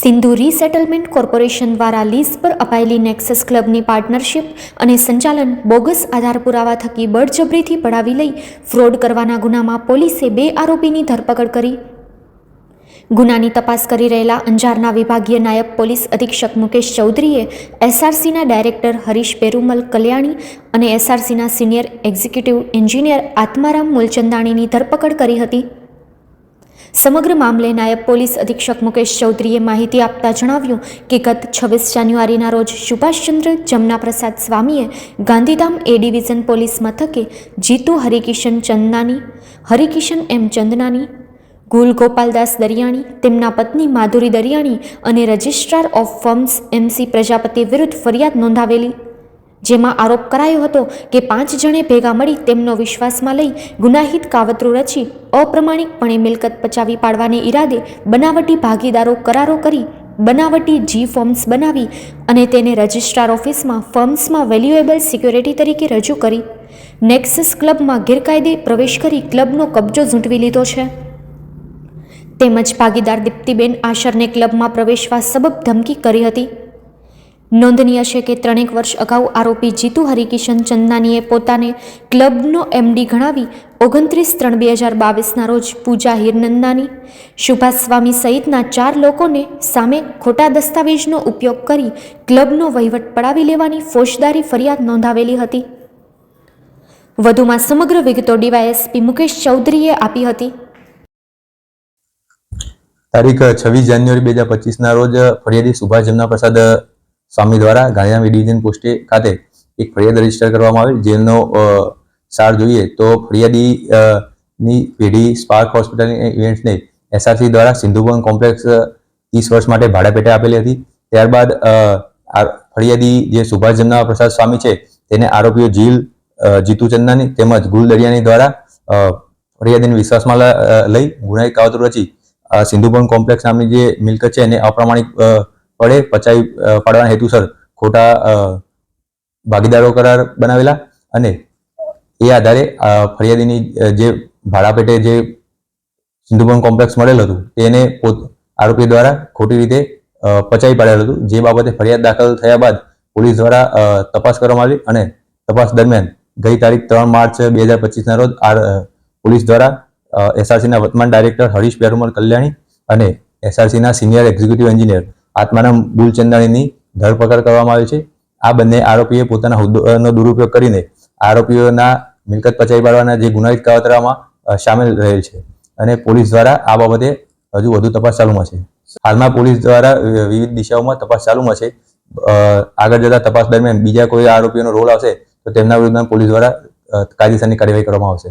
Sindhu resettlement corporation દ્વારા lease પર અપાયેલી નેક્સસ ક્લબની પાર્ટનરશિપ અને સંચાલન બોગસ આધાર પુરાવા થકી બળજબરીથી પડાવી લઈ ફ્રોડ કરવાના ગુનામાં પોલીસે બે આરોપીની ધરપકડ કરી. ગુનાની તપાસ કરી રહેલા અંજારના વિભાગીય નાયબ પોલીસ અધિક્ષક મુકેશ ચૌધરીએ એસઆરસીના ડાયરેક્ટર હરીશ પેરુમલ કલ્યાણી અને એસઆરસીના સિનિયર એક્ઝિક્યુટિવ એન્જિનિયર આત્મારામ મૂલચંદાણીની ધરપકડ કરી હતી. સમગ્ર મામલે નાયબ પોલીસ અધિક્ષક મુકેશ ચૌધરીએ માહિતી આપતા જણાવ્યું કે ગત છવ્વીસ જાન્યુઆરીના રોજ સુભાષચંદ્ર જમનાપ્રસાદ સ્વામીએ ગાંધીધામ એ ડિવિઝન પોલીસ મથકે જીતુ હરિકિશન ચંદનાની, હરિકિશન એમ ચંદનાની, ગુલ ગોપાલદાસ દરિયાણી, તેમના પત્ની માધુરી દરિયાણી અને registrar of firms MC Prajapati વિરુદ્ધ ફરિયાદ નોંધાવેલી. જેમાં આરોપ કરાયો હતો કે પાંચ જણે ભેગા મળી તેમનો વિશ્વાસમાં લઈ ગુનાહિત કાવતરું રચી અપ્રમાણિકપણે મિલકત પચાવી પાડવાને ઈરાદે બનાવટી ભાગીદારો કરારો કરી બનાવટી જી ફોર્મ્સ બનાવી અને તેને રજિસ્ટ્રાર ઓફિસમાં ફર્મ્સમાં વેલ્યુએબલ સિક્યોરિટી તરીકે રજૂ કરી. નેક્સસ ક્લબમાં ગેરકાયદે પ્રવેશ કરી ક્લબનો કબજો ઝૂંટવી લીધો છે. તેમજ ભાગીદાર દીપ્તિબેન આશરને ક્લબમાં પ્રવેશવા સબબ ધમકી કરી હતી. નોંધનીય છે કે ત્રણેક વર્ષ અગાઉ આરોપી જીતુ હરિકિશન ચંદાનીએ પોતાને ક્લબનો એમડી ગણાવી ઓગણત્રીસ ત્રણ બે હજાર બાવીસના રોજ પૂજા હિરનંદાની સુભાષ સ્વામી સહિતના ચાર લોકોને સામે ખોટા દસ્તાવેજનો ઉપયોગ કરી ક્લબનો વહીવટ પડાવી લેવાની ફોજદારી ફરિયાદ નોંધાવેલી હતી. વધુમાં સમગ્ર વિગતો ડીવાયએસપી મુકેશ ચૌધરીએ આપી હતી. તારીખ છવ્વીસ જાન્યુઆરી બે હજાર પચીસના રોજ ફરિયાદી સુભાષ જમના પ્રસાદ સ્વામી દ્વારા ગાંધીધામ ડિવિઝન પોસ્ટે ખાતે એક ફરિયાદ રજિસ્ટર કરવામાં આવેલ. જેનો સાર જોઈએ તો ફરિયાદી ની પેઢી સ્પાર્ક હોસ્પિટલ ઇવેન્ટ્સને એસઆરસી દ્વારા સિંધુભવન કોમ્પ્લેક્સ ત્રીસ વર્ષ માટે ભાડા પેટે આપેલી હતી. ત્યારબાદ ફરિયાદી જે સુભાષ જમના પ્રસાદ સ્વામી છે તેને આરોપીઓ જીલ જીતુ ચંદાની તેમજ ગુલ દરિયાની દ્વારા ફરિયાદીને વિશ્વાસમાં લઈ ગુનાહિત કાવતરું રચી સિંધુભવન સિંધુવન કોમ્પ્લેક્સ નામની જે મિલકત છે એને અપ્રમાણિક પડે પચાવી પાડવાના હેતુસર ખોટા ભાગીદારો કરાર બનાવેલા અને એ આધારે ફરિયાદીની જે ભાડા પેટે જે સિંધુભવન કોમ્પ્લેક્સ મળેલ હતું, તેને પોત, આરોપી દ્વારા ખોટી રીતે પચાવી પાડેલું હતું. જે બાબતે ફરિયાદ દાખલ થયા બાદ પોલીસ દ્વારા તપાસ કરવામાં આવી અને તપાસ દરમિયાન ગઈ તારીખ ત્રણ માર્ચ બે હજાર પચીસના રોજ પોલીસ દ્વારા એસઆરસીના વર્તમાન ડાયરેક્ટર હરીશ પેરુમલ કલ્યાણી અને એસઆરસીના સિનિયર એક્ઝિક્યુટિવ એન્જિનિયર આત્મારામ બુલચંદાણીની ધરપકડ કરવામાં આવી છે. આ બંને આરોપીએ પોતાના હોદ્દાનો દુરુપયોગ કરીને આરોપીઓના મિલકત પચાવી પાડવાના જે ગુનાહિત કાવતરામાં સામેલ રહેલ છે અને પોલીસ દ્વારા આ બાબતે હજુ વધુ તપાસ ચાલુમાં છે. હાલમાં પોલીસ દ્વારા વિવિધ દિશાઓમાં તપાસ ચાલુમાં છે. આગળ જતા તપાસ દરમિયાન બીજા કોઈ આરોપીઓનો રોલ આવશે તો તેમના વિરુદ્ધમાં પોલીસ દ્વારા કાયદેસરની કાર્યવાહી કરવામાં આવશે.